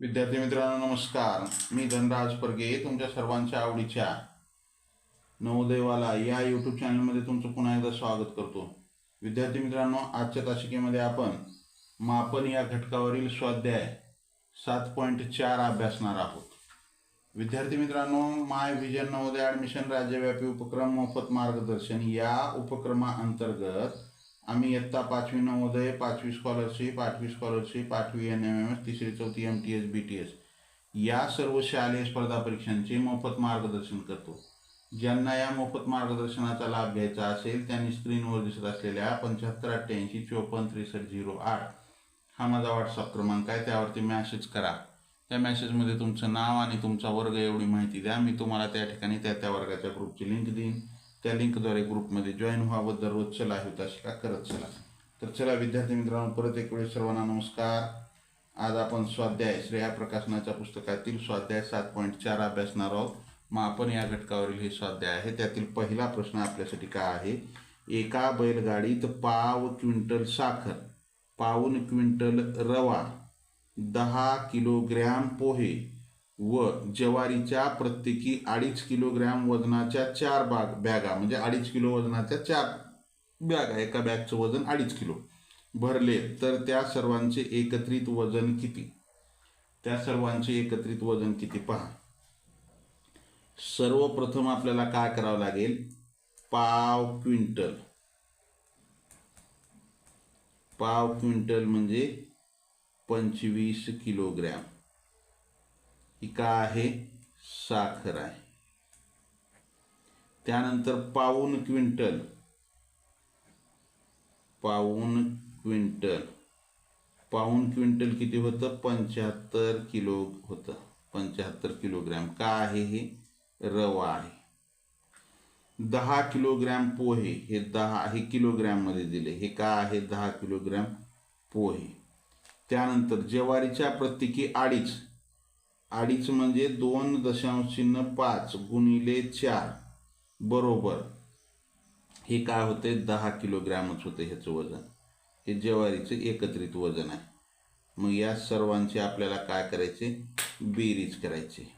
विद्यार्थी मित्रांनो नमस्कार. मी धनराज परगे तुमच्या सर्वांच्या आवडीच्या नवोदयवाला या यूट्यूब चॅनलमध्ये तुमचं पुन्हा एकदा स्वागत करतो. विद्यार्थी मित्रांनो आजच्या तासिकेमध्ये आपण मापन या घटकावरील स्वाध्याय सात पॉईंट चार अभ्यासणार आहोत. विद्यार्थी मित्रांनो माय विजन नवोदय ॲडमिशन राज्यव्यापी उपक्रम मोफत मार्गदर्शन या उपक्रमाअंतर्गत आम्ही इयत्ता पाचवी नवोदय पाचवी स्कॉलरशिप आठवी स्कॉलरशिप आठवी एन एम एम एस तिसरी चौथी M T S B T S या सर्व शालेय स्पर्धा परीक्षांचे मोफत मार्गदर्शन करतो. ज्यांना या मोफत मार्गदर्शनाचा लाभ घ्यायचा असेल त्यांनी स्क्रीनवर दिसत असलेल्या पंच्याहत्तर अठ्ठ्याऐंशी चोपन्न त्रेसष्ट झिरो आठ हा माझा व्हॉट्सअप क्रमांक आहे. त्यावरती मॅसेज करा. त्या मॅसेजमध्ये तुमचं नाव आणि तुमचा वर्ग एवढी माहिती द्या. मी तुम्हाला त्या ठिकाणी त्या त्या वर्गाच्या ग्रुपची लिंक देईन. त्या लिंकद्वारे ग्रुपमध्ये जॉईन व्हावं दररोज चला होता शिका करत चला. तर चला विद्यार्थी मित्रांनो परत एक वेळेस सर्वांना नमस्कार. आज आपण स्वाध्याय श्रेया प्रकाशनाच्या पुस्तकातील स्वाध्याय सात पॉईंट चार अभ्यासणार आहोत. मग आपण या घटकावरील हे स्वाध्याय आहे. त्यातील पहिला प्रश्न आपल्यासाठी काय आहे? एका बैलगाडीत पाव क्विंटल साखर पाऊन क्विंटल रवा दहा किलोग्रॅम पोहे व ज्वारीच्या प्रत्येकी अडीच किलोग्रॅम वजनाच्या चार बाग बॅगा म्हणजे अडीच किलो वजनाच्या चार बॅगा एका बॅगचं वजन अडीच किलो भरले तर त्या सर्वांचे एकत्रित वजन किती? त्या सर्वांचे एकत्रित वजन किती? पहा. सर्वप्रथम आपल्याला काय करावं लागेल? पाव क्विंटल. पाव क्विंटल म्हणजे पंचवीस किलोग्रॅम. ही का आहे साखर आहे. त्यानंतर पाऊन क्विंटल. पाऊन क्विंटल. पाऊन क्विंटल किती होतं? पंच्याहत्तर किलो होतं. पंच्याहत्तर किलोग्रॅम. का आहे हे? रवा आहे. दहा किलोग्रॅम पोहे हे दहा हे किलोग्रॅममध्ये दिले. हे का आहे? दहा किलोग्रॅम पोहे. त्यानंतर ज्वारीच्या प्रत्येकी अडीच अडीच म्हणजे दोन दशांश चिन्ह पाच गुणिले चार. बरोबर. हे काय होते दहा किलोग्रॅमच होते ह्याचं वजन. हे ज्वारीचं एकत्रित वजन आहे. मग या सर्वांचे आपल्याला काय करायचे? बेरीज करायचे.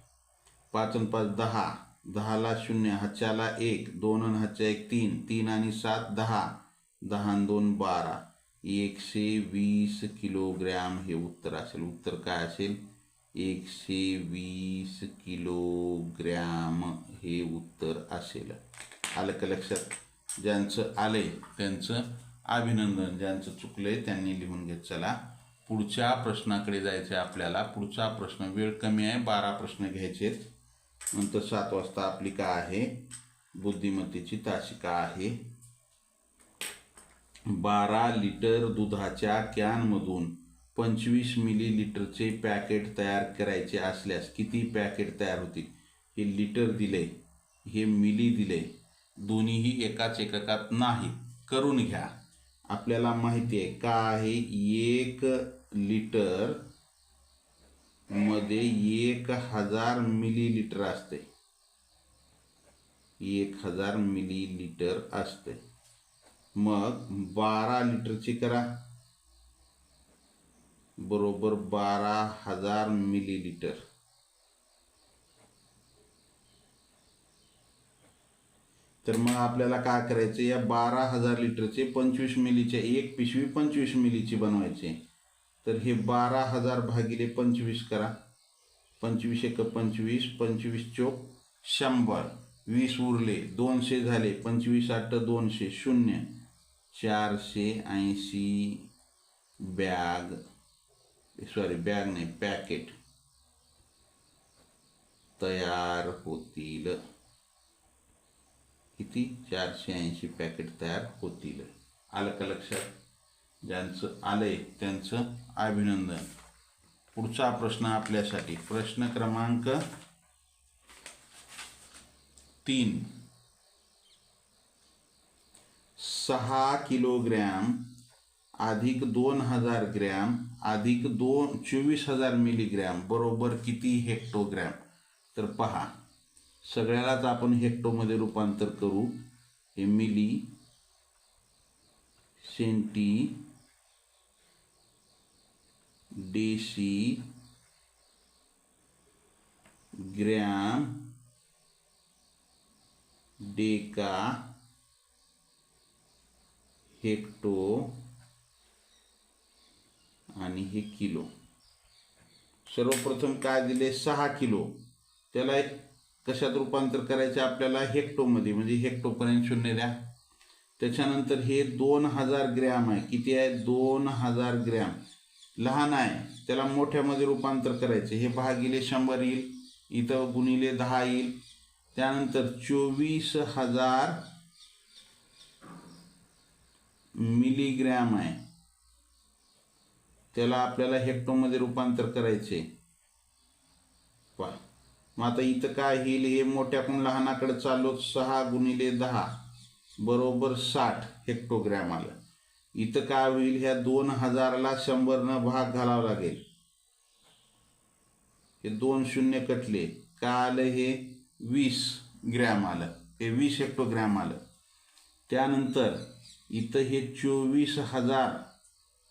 पाच आणि पाच दहा. दहाला शून्य हाच्याला एक. दोन आणि हाच्या एक तीन. तीन आणि सात दहा. दहा आणि दोन बारा. एकशे वीस किलोग्रॅम हे उत्तर असेल. उत्तर काय असेल? एकशे वीस किलोग्रॅम हे उत्तर असेल. आलं का लक्षात? ज्यांचं आलंय त्यांचं अभिनंदन ज्यांचं चुकलंय त्यांनी लिहून घेत चला. पुढच्या प्रश्नाकडे जायचं आहे आपल्याला. पुढचा प्रश्न वेळ कमी आहे बारा प्रश्न घ्यायचेत. नंतर सात वाजता आपली का आहे? बुद्धिमत्तेची तासिका आहे. बारा लिटर दुधाच्या कॅनमधून पंचवीस मिलीलिटरचे पॅकेट तयार करायचे असल्यास किती पॅकेट तयार होतील? हे लिटर दिले हे मिली दिले दोन्हीही एकाच एककात नाही. करून घ्या. आपल्याला माहिती आहे का आहे एक लिटरमध्ये एक हजार मिलीलिटर असते. एक हजार मिलीलिटर असते. मग बारा लिटरची करा. बरोबर बारा हजार मिलीलिटर. तर मग आपल्याला काय करायचं? या बारा हजार लिटरचे पंचवीस मिलीचे एक पिशवी पंचवीस मिलीची बनवायचे तर हे बारा हजार भागिले पंचवीस करा. पंचवीस एक पंचवीस पंचवीस चोक शंभर. वीस उरले दोनशे झाले पंचवीस आठ दोनशे शून्य. चारशे ऐंशी बॅग. सॉरी बॅग नाही पॅकेट तयार होतील किती चारशे ऐंशी पॅकेट तयार होतील आलं का लक्षात ज्यांचं आलंय त्यांचं अभिनंदन पुढचा प्रश्न आपल्यासाठी प्रश्न क्रमांक तीन सहा किलोग्रॅम अधिक दोन हजार ग्रॅम अधिक दोन चोवीस हजार मिलीग्रॅम बरोबर किती हेक्टोग्रॅम? तर पहा सगळ्यालाच आपण हेक्टोमध्ये रूपांतर करू. हे milli centi deci gram deca hecto आणि हे किलो. सर्वप्रथम काय दिले? सहा किलो. त्याला एक कशात रूपांतर करायचे? आपल्याला हेक्टोमध्ये म्हणजे हेक्टोपर्यंत शून्य द्या. त्याच्यानंतर हे दोन हजार ग्रॅम आहे. किती आहे? दोन हजार ग्रॅम. लहान आहे. त्याला मोठ्यामध्ये रूपांतर करायचे. हे भागिले शंभर येईल. इथं गुणिले दहा येईल. त्यानंतर चोवीस हजार मिलीग्रॅम आहे. त्याला आपल्याला हेक्टोमध्ये रूपांतर करायचे. पहा. मग आता इथं काय होईल हे मोठ्याकडून लहानाकडे चालू सहा गुणिले दहा. बरोबर साठ हेक्टोग्रॅम आलं. इथं काय होईल? ह्या दोन हजारला शंभरनं भाग घालावा लागेल. हे दोन शून्य कटले. काय आलं? हे वीस ग्रॅम आलं. हे वीस हेक्टोग्रॅम आलं. त्यानंतर इथं हे चोवीस हजार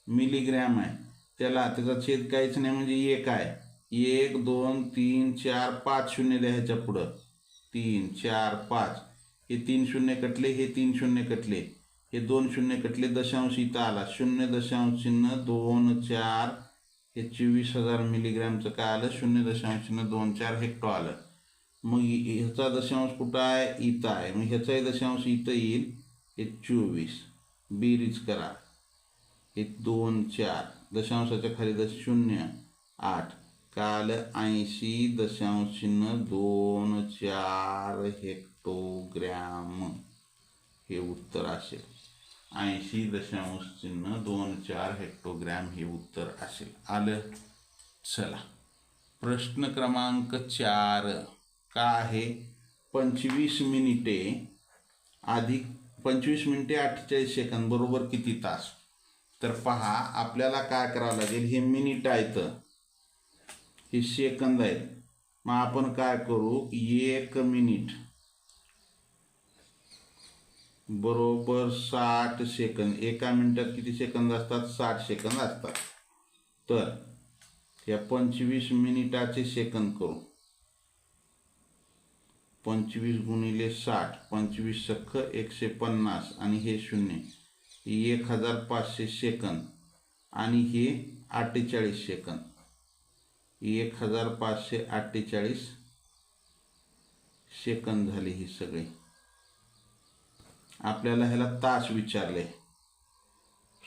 मिलीग्रॅम आहे. त्याला त्याचा छेद काहीच नाही म्हणजे एक आहे. एक दोन तीन चार पाच शून्य द्यायच्या पुढं. तीन चार पाच. हे तीन शून्य कटले हे तीन शून्य कटले. हे दोन शून्य कटले दशांश इथं आला. शून्य दशांश चिन्ह दोन चार. हे चोवीस हजार मिलीग्रॅमचं काय आलं? शून्य दशांश चिन्ह दोन चार हेक्टो आलं. मग ह्याचा दशांश कुठं आहे? इथं आहे. मग ह्याचाही दशांश इथं येईल. हे चोवीस. बेरीज करा. हे दोन चार. दशांशाच्या खाली दश शून्य आठ. काल ऐंशी दशांश चिन्ह दोन चार हेक्टोग्रॅम. हे उत्तर असेल. ऐंशी दशांश चिन्ह दोन चार हेक्टोग्रॅम हे उत्तर असेल. आलं? चला. प्रश्न क्रमांक चार. का आहे? पंचवीस मिनिटे अधिक पंचवीस मिनिटे अठ्ठेचाळीस सेकंद. बरोबर किती तास? तर पहा आपल्याला काय करावं लागेल? हे मिनिट आहेत. हे सेकंद आहेत. मग आपण काय करू? एक मिनिट. बरोबर साठ सेकंद. एका मिनिटात किती सेकंद असतात? साठ सेकंद असतात. तर या पंचवीस मिनिटाचे सेकंद करू. पंचवीस गुणिले साठ. पंचवीस सख्ख एकशे पन्नास. आणि हे शून्य. एक हजार पाचशे सेकंद आणि हे अठ्ठेचाळीस सेकंद. एक हजार पाचशे अठ्ठेचाळीस सेकंद झाले हे सगळे. आपल्याला ह्याला तास विचारले.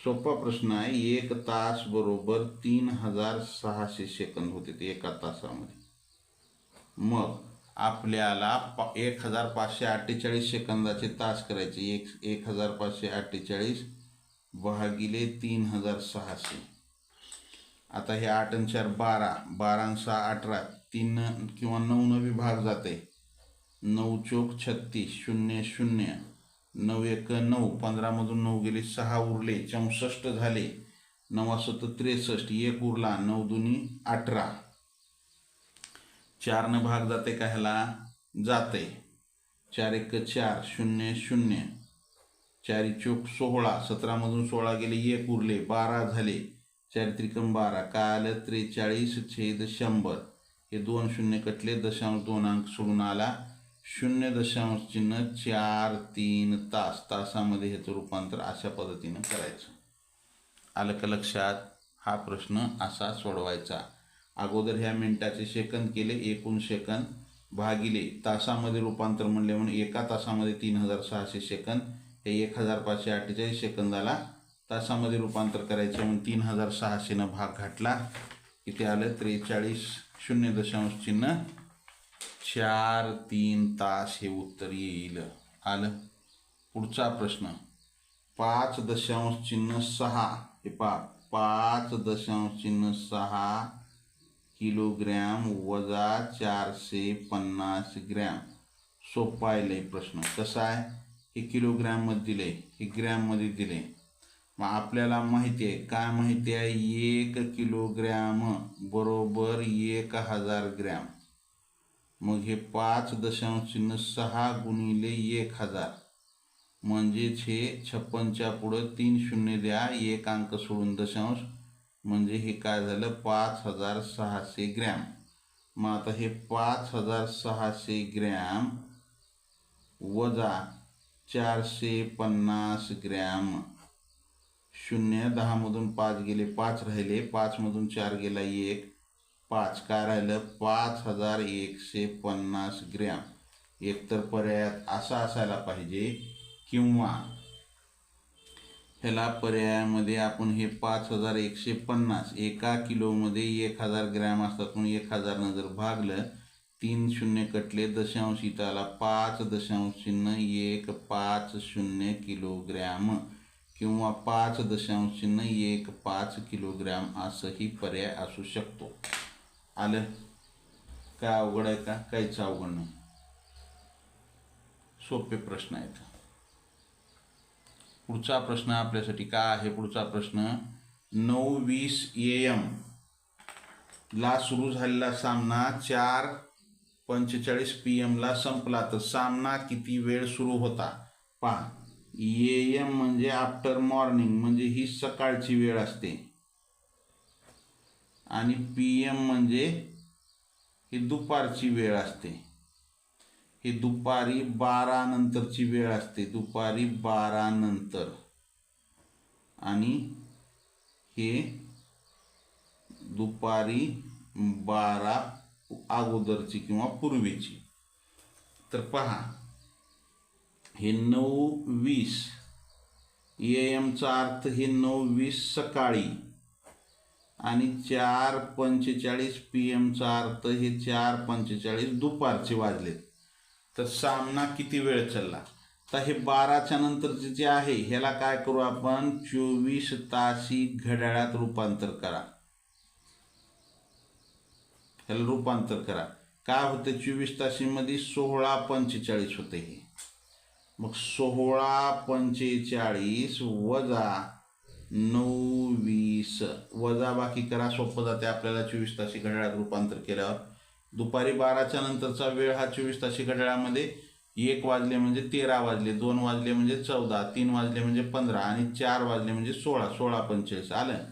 सोपा प्रश्न आहे एक तास बरोबर तीन हजार सहाशे सेकंद होते ते एका तासामध्ये. मग आपल्याला प एक हजार पाचशे अठ्ठेचाळीस सेकंदाचे तास करायचे. एक एक हजार पाचशे अठ्ठेचाळीस भागिले तीन हजार सहाशे. आता हे आठ आणि चार बारा बारा सहा अठरा तीन किंवा नऊ नवी भाग जाते. नऊ चोक छत्तीस शून्य शून्य नऊ एक नऊ पंधरामधून नऊ गेले सहा उरले चौसष्ट झाले नवासत्तर त्रेसष्ट एक उरला नऊ दुनी अठरा. चारनं भाग जाते का ह्याला? जाते. चार एक चार शून्य शून्य. चारी चोक सोळा सतरामधून सोळा गेले एक उरले बारा झाले. चार त्रिकम बारा काल त्रेचाळीस छेद शंभर. हे दोन शून्य कटले दशांश दोन अंक सोडून आला. शून्य दशांश चिन्ह चार तीन तास तासामध्ये ह्याचं रूपांतर अशा पद्धतीनं करायचं. आलं का लक्षात? हा प्रश्न असा सोडवायचा. अगोदर ह्या मिनिटाचे सेकंद केले एकूण सेकंद भागिले तासामध्ये रूपांतर म्हणले म्हणून एका तासामध्ये तीन हजार सहाशे सेकंद. हे एक हजार पाचशे अठ्ठेचाळीस सेकंदाला तासामध्ये रूपांतर करायचे म्हणून तीन हजार सहाशेनं भाग घातला. इथे आलं त्रेचाळीस शून्य दशांश चिन्ह. चार तीन तास हे उत्तर येईल. आलं. पुढचा प्रश्न. पाच दशांश चिन्ह सहा. हे पा पाच दशांश चिन्ह सहा. किलोग्रॅम वजा चारशे पन्नास ग्रॅम. सोपा आहे प्रश्न. कसा आहे? हे किलोग्रॅममध्ये दिले हे ग्रॅममध्ये दिले मग आपल्याला माहिती आहे. काय माहिती आहे? एक किलोग्रॅम बरोबर एक हजार ग्रॅम. मग हे पाच दशांश चिन्ह सहा गुणिले एक हजार. म्हणजेच हे छप्पनच्या पुढं तीन शून्य द्या. एक अंक सोडून दशांश. म्हणजे हे काय झालं? पाच हजार सहाशे ग्रॅम. मग आता हे पाच हजार सहाशे ग्रॅम वजा चारशे पन्नास ग्रॅम. शून्य दहामधून पाच गेले पाच राहिले. पाचमधून चार गेला एक. पाच काय राहिलं? पाच हजार एकशे पन्नास ग्रॅम. एकतर पर्यायात असा असायला पाहिजे किंवा ह्याला पर्यायामध्ये आपण हे पाच हजार एकशे पन्नास एका किलोमध्ये एक हजार ग्रॅम असतात म्हणून एक हजारनं जर भागलं तीन शून्य कटले दशांश इथं आला पाच दशांश चिन्ह एक पाच शून्य किलोग्रॅम किंवा पाच दशांश चिन्ह एक पाच किलोग्रॅम असंही पर्याय असू शकतो. आलं? काय अवघड आहे का? काहीच अवघड नाही. सोपे प्रश्न आहेत. पुढचा प्रश्न आपल्यासाठी काय आहे? पुढचा प्रश्न नऊ वीस ए एम ला सुरू झालेला सामना चार पंचेचाळीस पी एमला संपला. तर सामना किती वेळ सुरू होता? पहा ए एम म्हणजे आफ्टर मॉर्निंग म्हणजे ही सकाळची वेळ असते. आणि पी एम म्हणजे ही दुपारची वेळ असते. हे दुपारी बारा नंतरची वेळ असते. दुपारी बारा नंतर. आणि हे दुपारी बारा अगोदरची किंवा पूर्वीची. तर पहा हे नऊ वीस. ए एमचा अर्थ हे नऊ वीस सकाळी. आणि चार पंचेचाळीस पी एमचा अर्थ हे चार पंचेचाळीस दुपारचे वाजलेत. तर सामना किती वेळ चालला? तर हे बाराच्या नंतरचे जे आहे ह्याला काय करू आपण? चोवीस तासी घड्याळात रूपांतर करा. ह्याला रूपांतर करा. काय होते? चोवीस तासीमध्ये सोळा पंचेचाळीस होते हे. मग सोळा पंचेचाळीस वजा नऊ वीस वजा बाकी करा. सोपं जाते आपल्याला चोवीस तासी घड्याळात रूपांतर केल्यावर. दुपारी बाराच्या नंतरचा वेळ हा चोवीस तासी घड्याळामध्ये एक वाजले म्हणजे तेरा वाजले दोन वाजले म्हणजे चौदा तीन वाजले म्हणजे पंधरा आणि चार वाजले म्हणजे सोळा सोळा पंचेचाळीस. आलं?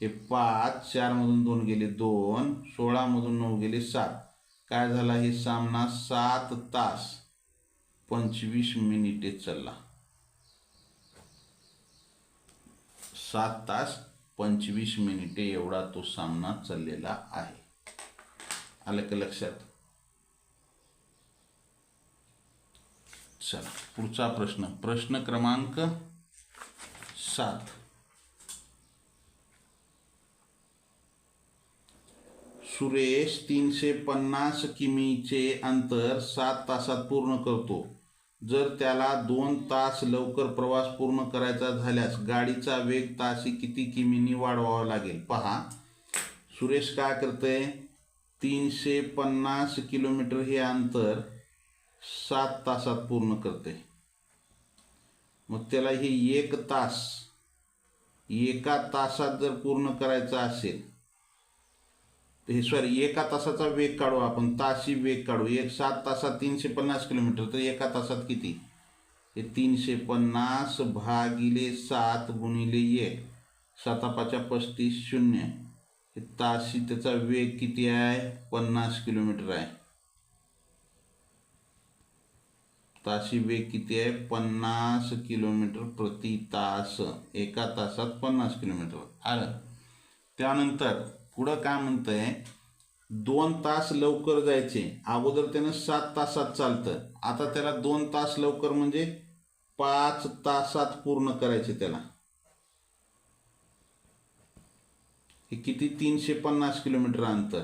हे पाच चारमधून दोन गेले दोन सोळामधून नऊ गेले सात. काय झाला? हे सामना सात तास पंचवीस मिनिटे चालला. सात तास पंचवीस मिनिटे एवढा तो सामना चाललेला आहे. आलं का लक्षात चला पुढचा प्रश्न. प्रश्न क्रमांक सात. सुरेश तीनशे पन्नास किमीचे अंतर सात तासात पूर्ण करतो. जर त्याला दोन तास लवकर प्रवास पूर्ण करायचा झाल्यास गाडीचा वेग ताशी किती किमीनी वाढवावा लागेल? पहा. सुरेश काय करतंय? तीनशे पन्नास किलोमीटर हे अंतर सात तासात पूर्ण करते. मग त्याला हे एक तास, एका तासात जर पूर्ण करायचं असेल, तर हे सॉरी एका तासाचा वेग काढू आपण, ताशी वेग काढू. एक सात तासात तीनशे पन्नास किलोमीटर, तर एका तासात किती? हे तीनशे पन्नास भागिले सात गुणिले एक, सातापाच्या पस्तीस शून्य. ताशी त्याचा वेग किती आहे? पन्नास किलोमीटर आहे. ताशी वेग किती आहे? पन्नास किलोमीटर प्रति तास. एका तासात पन्नास किलोमीटर. आलं. त्यानंतर पुढं काय म्हणतंय? दोन तास लवकर जायचे. अगोदर त्यानं सात तासात चालतं. आता त्याला दोन तास लवकर म्हणजे पाच तासात पूर्ण करायचे त्याला. हे किती तीनशे पन्नास किलोमीटर अंतर.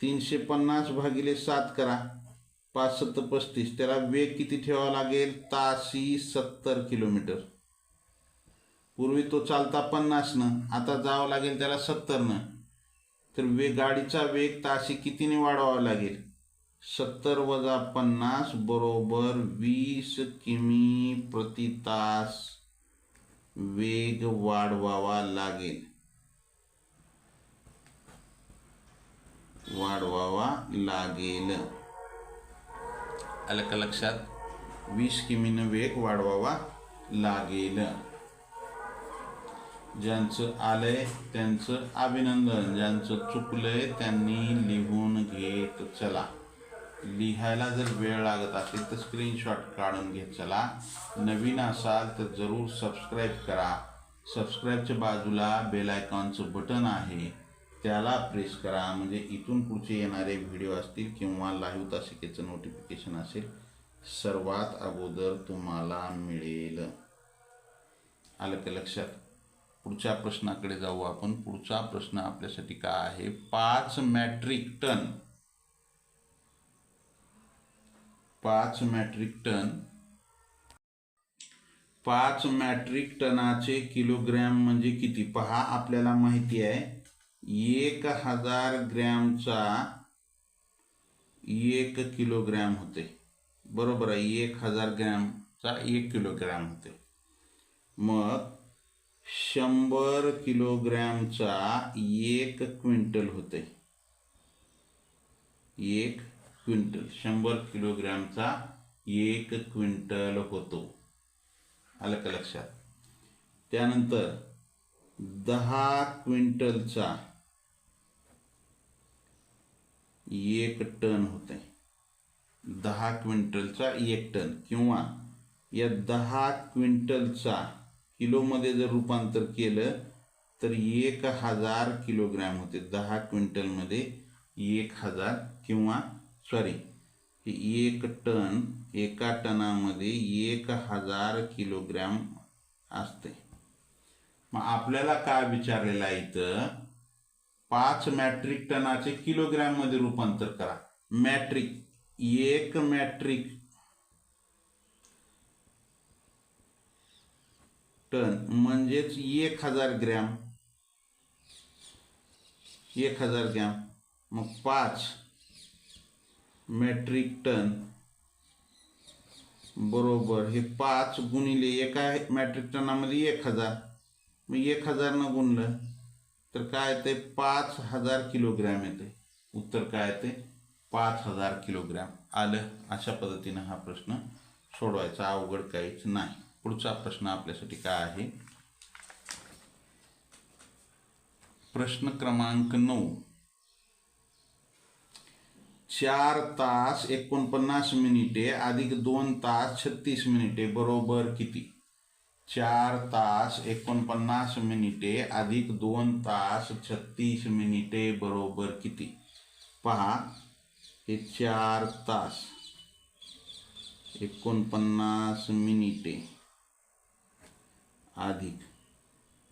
तीनशे पन्नास भागिले सात करा. पाच सत्तर पस्तीस. त्याला वेग किती ठेवावा लागेल? ताशी सत्तर किलोमीटर. पूर्वी तो चालता पन्नासनं आता जावं लागेल त्याला सत्तरनं. तर वेग गाडीचा वेग ताशी कितीने वाढवावा लागेल? सत्तर वजा पन्नास बरोबर वीस किमी प्रति तास वेग वाढवावा लागेल. वाढवावा लागेल आलं का लक्षात वीस किमीनं वेग वाढवावा लागेल. ज्यांचं आलंय त्यांचं अभिनंदन ज्यांचं चुकलंय त्यांनी लिहून घेत चला. लिहायला जर वेळ लागत असेल तर स्क्रीनशॉट काढून घेत चला. नवीन असाल तर जरूर सबस्क्राईब करा. सबस्क्राईबच्या बाजूला बेल आयकॉनचं बटन आहे. त्याला प्रेस करा. म्हणजे इथून पुढचे येणारे व्हिडिओ असतील किंवा लाईव्ह तासिकेचं नोटिफिकेशन असेल सर्वात अगोदर तुम्हाला मिळेल. आलं का लक्षात? पुढच्या प्रश्नाकडे जाऊ आपण. पुढचा प्रश्न आपल्यासाठी काय आहे? पाच मॅट्रिक टन पाच मॅट्रिक टन पाच मॅट्रिक टनाचे किलोग्रॅम म्हणजे किती? पहा आपल्याला माहिती आहे. एक हजार ग्रॅमचा एक किलोग्रॅम होते. बरोबर आहे एक हजार ग्रॅमचा एक किलोग्रॅम होते. मग शंभर किलोग्रॅमचा एक क्विंटल होते. एक क्विंटल शंभर किलोग्रॅमचा एक क्विंटल होतो. आलं का लक्षात? त्यानंतर दहा क्विंटलचा एक टन होते दहा क्विंटलचा एक टन किंवा या दहा क्विंटलचा किलोमध्ये जर रूपांतर केलं तर एक हजार किलोग्रॅम होते. दहा क्विंटलमध्ये एक हजार किंवा सॉरी एक टन एका टनामध्ये एक हजार किलोग्रॅम असते मग आपल्याला काय विचारलेलं आहे इथं? पाच मॅट्रिक टनाचे किलोग्रॅममध्ये रूपांतर करा. मॅट्रिक एक मॅट्रिक टन म्हणजेच एक हजार ग्रॅम. एक हजार ग्रॅम. मग पाच मेट्रिक टन बरोबर हे पाच गुणिले एका मॅट्रिक टनामध्ये एक हजार. मग एक हजारनं गुणलं तर काय येते? पाच हजार किलोग्रॅम येते. उत्तर काय येते? पाच हजार किलोग्रॅम. आलं? अशा पद्धतीनं हा प्रश्न सोडवायचा. अवघड काहीच नाही. पुढचा प्रश्न आपल्यासाठी काय आहे? प्रश्न क्रमांक नऊ. चार तास एकोणपन्नास मिनिटे अधिक दोन तास छत्तीस मिनिटे. बरोबर किती? चार तास एकोणपन्नास मिनिटे अधिक दोन तास छत्तीस मिनिटे बरोबर किती? पहा हे चार तास. एकोणपन्नास मिनिटे अधिक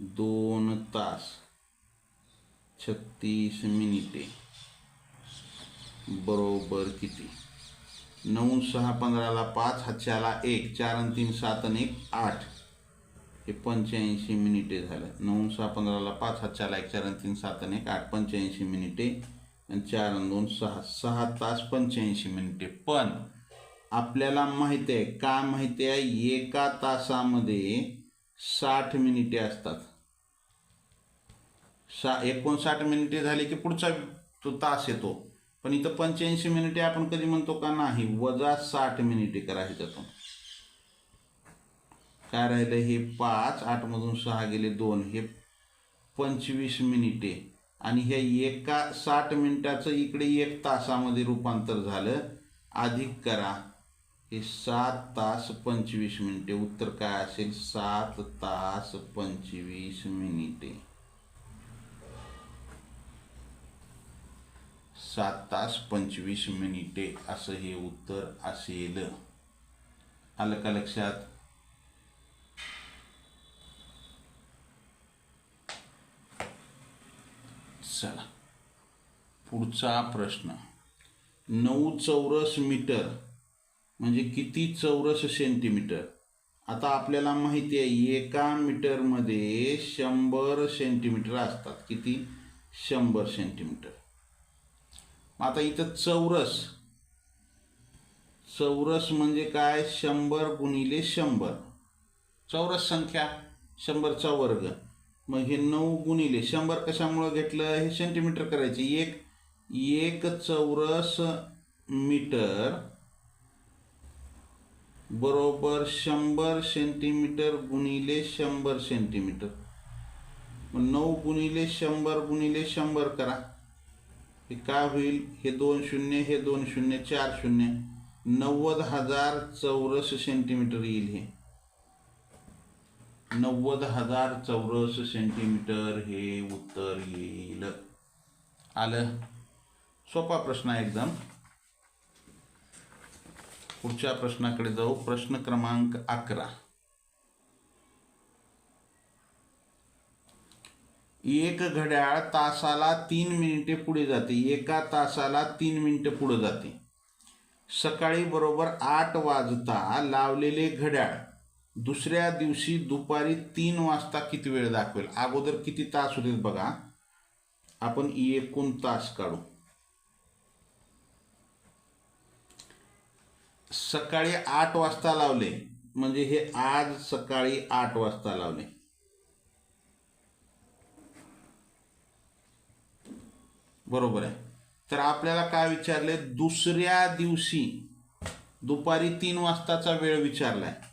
दोन तास छत्तीस मिनिटे बरोबर किती? नऊ सहा पंधराला पाच हातच्याला एक चार आणि तीन सात आणि एक आठ. हे पंच्याऐंशी मिनिटे झालं. नऊ सहा पंधराला पाच हातच्याला एक चार आणि तीन सात आणि एक आठ पंच्याऐंशी मिनिटे. आणि चार आणि दोन सहा. सहा तास पंच्याऐंशी मिनिटे. पण आपल्याला माहिती आहे का माहिती आहे? एका तासामध्ये साठ मिनिटे असतात. सा एकोणसाठ मिनिटे झाले की पुढचा तो तास येतो. पण इथं पंच्याऐंशी मिनिटे आपण कधी म्हणतो का नाही? वजा साठ मिनिटे करायचं त्यातून. काय राहिलं? हे पाच आठमधून सहा गेले दोन. हे पंचवीस मिनिटे. आणि हे एका साठ मिनिटाचं इकडे एक तासामध्ये रूपांतर झालं. अधिक करा. हे सात तास पंचवीस मिनिटे. उत्तर काय असेल? सात तास पंचवीस मिनिटे. सात तास पंचवीस मिनिटे असं हे उत्तर असेल. आलं का लक्षात? चला. पुढचा प्रश्न. नऊ चौरस मीटर म्हणजे किती चौरस सेंटीमीटर? आता आपल्याला माहिती आहे एका मीटरमध्ये शंभर सेंटीमीटर असतात. किती? शंभर सेंटीमीटर. आता इथं चौरस. चौरस म्हणजे काय? शंभर गुणिले शंभर. चौरस संख्या शंभरचा वर्ग. मग हे नऊ गुणिले शंभर कशामुळं घेतलं? हे सेंटीमीटर करायचे. एक एक चौरस मीटर बरोबर शंभर सेंटीमीटर गुणिले शंभर सेंटीमीटर मग नऊ गुणिले शंभर गुणिले शंभर करा. हे काय होईल? हे दोन शून्य हे दोन शून्य चार शून्य. नव्वद हजार चौरस सेंटीमीटर येईल हे. नव्वद हजार चौरस सेंटीमीटर हे उत्तर येईल. आलं? सोपा प्रश्न आहे एकदम. पुढच्या प्रश्नाकडे जाऊ. प्रश्न क्रमांक अकरा. एक घड्याळ तासाला तीन मिनिटे पुढे जाते. एका तासाला तीन मिनिटे पुढे जाते. सकाळी बरोबर आठ वाजता लावलेले घड्याळ. दुसऱ्या दिवशी दुपारी तीन वाजता किती वेळ दाखवेल? अगोदर किती तास होते बघा. आपण एकूण तास काढू. सकाळी आठ वाजता लावले म्हणजे हे आज सकाळी आठ वाजता लावले. बरोबर आहे. तर आपल्याला काय विचारले? दुसऱ्या दिवशी दुपारी तीन वाजताचा वेळ विचारलाय.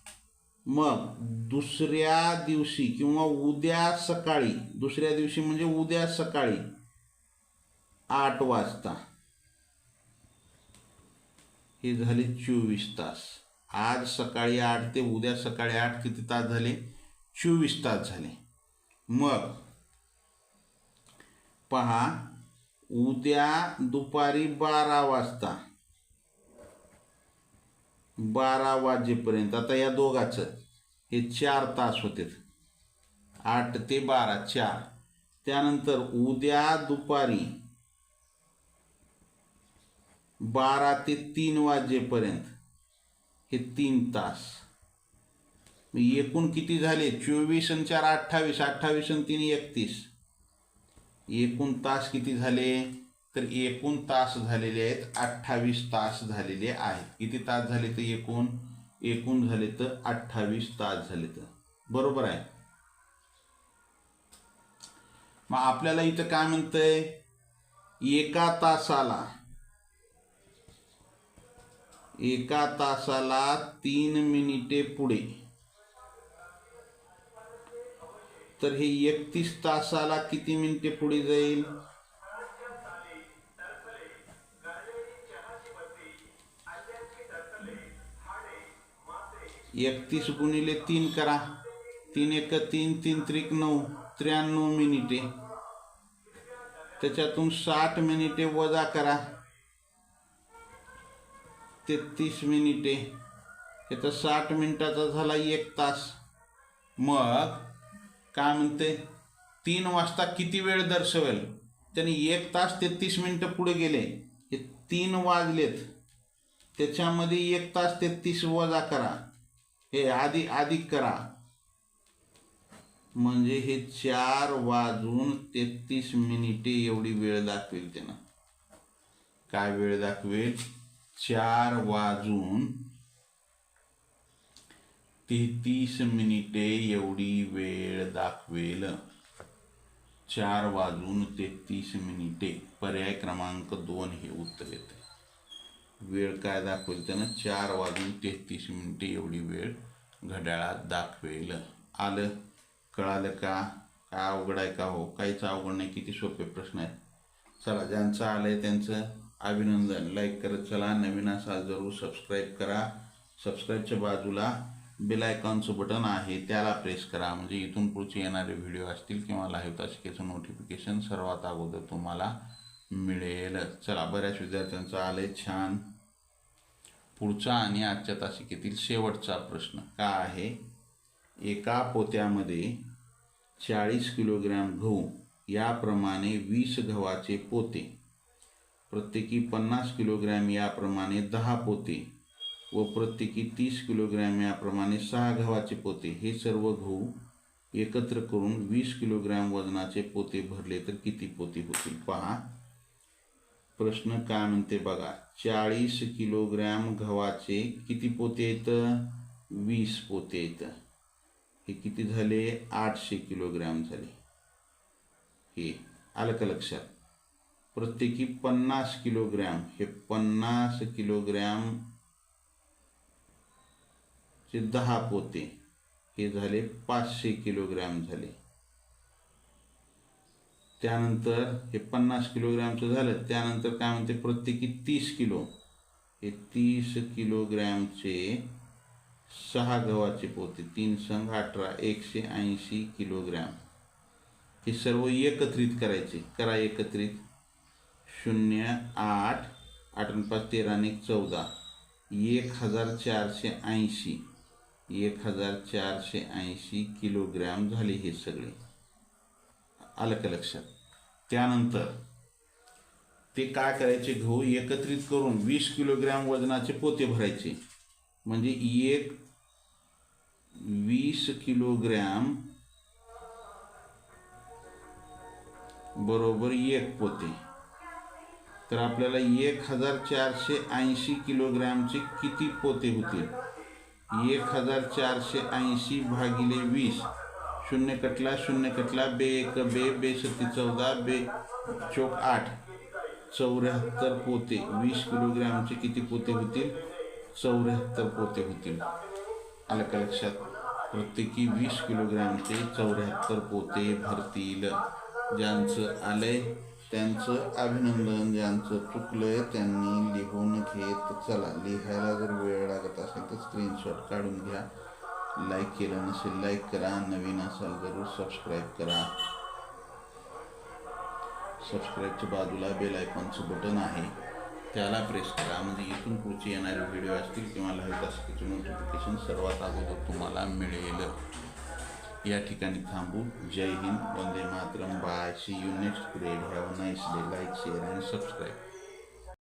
मग दुसऱ्या दिवशी किंवा उद्या सकाळी दुसऱ्या दिवशी म्हणजे उद्या सकाळी आठ वाजता. हे झाले चोवीस तास. आज सकाळी आठ ते उद्या सकाळी आठ किती तास झाले? चोवीस तास झाले. मग पहा उद्या दुपारी बारा वाजता बारा वाजेपर्यंत. आता या दोघाचं हे चार तास होते. आठ ते बारा चार. त्यानंतर उद्या दुपारी बारा ते तीन वाजेपर्यंत हे तीन तास. एकूण किती झाले? चोवीस आणि चार अठ्ठावीस. अठ्ठावीस आणि तीन एकतीस. एकूण तास किती झाले? तर एकूण तास झालेले आहेत अठ्ठावीस तास झालेले आहेत. किती तास झाले तर एकूण? एकूण झाले तर अठ्ठावीस तास झाले तर. बरोबर आहे? मग आपल्याला इथं काय म्हणतंय? एका तासाला एका तासाला तीन मिनिटे पुढे. तर हे एकतीस तासाला किती मिनिटे पुढे जाईल? एकतीस गुणिले तीन करा. तीन एक तीन तीन त्रिक नऊ त्र्याण्णव मिनिटे. त्याच्यातून साठ मिनिटे वजा करा. तेहतीस मिनिटे. याचा साठ मिनिटाचा झाला एक तास. मग काय म्हणते? तीन वाजता किती वेळ दर्शवेल? त्याने एक तास तेहतीस मिनिटं पुढे गेले. हे तीन वाजलेत. त्याच्यामध्ये एक तास तेहतीस वजा करा. हे आधी अधिक करा. म्हणजे हे चार वाजून तेहतीस मिनिटे एवढी वेळ दाखवेल त्यानं. काय वेळ दाखवेल? चार वाजून तेहतीस मिनिटे एवढी वेळ दाखवेल. चार वाजून तेहतीस मिनिटे. पर्याय क्रमांक दोन हे उत्तर येते. वेळ काय दाखवेल त्यानं? चार वाजून तेहतीस मिनटं एवढी वेळ घड्याळात दाखवेल. आलं? कळालं का? काय अवघड आहे का हो? काहीच अवघड नाही. किती सोपे प्रश्न आहेत. चला ज्यांचं आलं आहे त्यांचं अभिनंदन. लाईक करत चला. नवीन असाल जरूर सबस्क्राईब करा. सबस्क्राईबच्या बाजूला बेल आयकॉनचं बटन आहे. त्याला प्रेस करा. म्हणजे इथून पुढचे येणारे व्हिडिओ असतील किंवा लाईव्ह तासिकेचं नोटिफिकेशन सर्वात अगोदर तुम्हाला मिळेल. चला बऱ्याच विद्यार्थ्यांचं आलंय छान. पुढचा आणि आजच्या तासिकेतील शेवटचा प्रश्न का आहे? एका पोत्यामध्ये चाळीस किलोग्रॅम गहू याप्रमाणे वीस गव्हाचे पोते. प्रत्येकी पन्नास किलोग्रॅम याप्रमाणे दहा पोते व प्रत्येकी तीस किलोग्रॅम याप्रमाणे सहा गव्हाचे पोते. हे सर्व गहू एकत्र करून वीस किलोग्रॅम वजनाचे पोते भरले तर किती पोते होतील? पहा. प्रश्न काय म्हणते बघा चाळीस किलोग्रॅम गव्हाचे किती पोते येत वीस पोते येत हे किती झाले? आठशे किलोग्रॅम झाले. हे आलं का लक्षात? प्रत्येकी पन्नास किलोग्रॅम हे पन्नास किलोग्रॅम चे दहा पोते हे झाले पाचशे किलोग्रॅम झाले. त्यानंतर हे पन्नास किलोग्रॅमचं झालं. त्यानंतर काय म्हणते प्रत्येकी तीस किलो. हे तीस किलोग्रॅमचे सहा गव्हाचे पोते तीन संघ अठरा एकशे ऐंशी किलोग्रॅम. हे सर्व एकत्रित करायचे. करा एकत्रित. शून्य आठ आठ आणि पाच तेरा आणि चौदा. एक हजार चारशे ऐंशी. एक हजार चारशे ऐंशी किलोग्रॅम झाले हे सगळे. आलं का लक्षात? त्यानंतर ते काय करायचे? गहू एकत्रित करून वीस किलोग्रॅम वजनाचे पोते भरायचे. म्हणजे एक वीस किलोग्रॅम बरोबर एक पोते. तर आपल्याला एक हजार चारशे ऐंशी किलोग्रॅमचे किती पोते होतील? एक हजार चारशे ऐंशी भागिले वीस. शून्य कटला शून्य कटला बे एक बे बे सत्ती चौदा बे चोक आठ. चौऱ्याहत्तर पोते वीस किलोग्रॅमचे किती पोते होतील? चौऱ्याहत्तर पोते होतील. आलं का लक्षात? प्रत्येकी वीस किलोग्रॅमचे चौऱ्याहत्तर पोते भरतील. ज्यांचं आलंय त्यांचं अभिनंदन ज्यांचं चुकलंय त्यांनी लिहून घेत चला. लिहायला जर वेळ लागत असेल तर स्क्रीनशॉट काढून घ्या. लाईक केलं नसेल लाईक करा. नवीन असाल जरूर सबस्क्राईब करा. सबस्क्राईबच्या बाजूला बेल आयकॉनचं बटन आहे. त्याला प्रेस करा. म्हणजे इथून पुढचे येणारे व्हिडिओ असतील किंवा लाईव्ह असतील नोटिफिकेशन सर्वात अगोदर तुम्हाला मिळेल. या ठिकाणी थांबू. जय Hind. Vande Mataram. Bye see you next grade have nice day like share and subscribe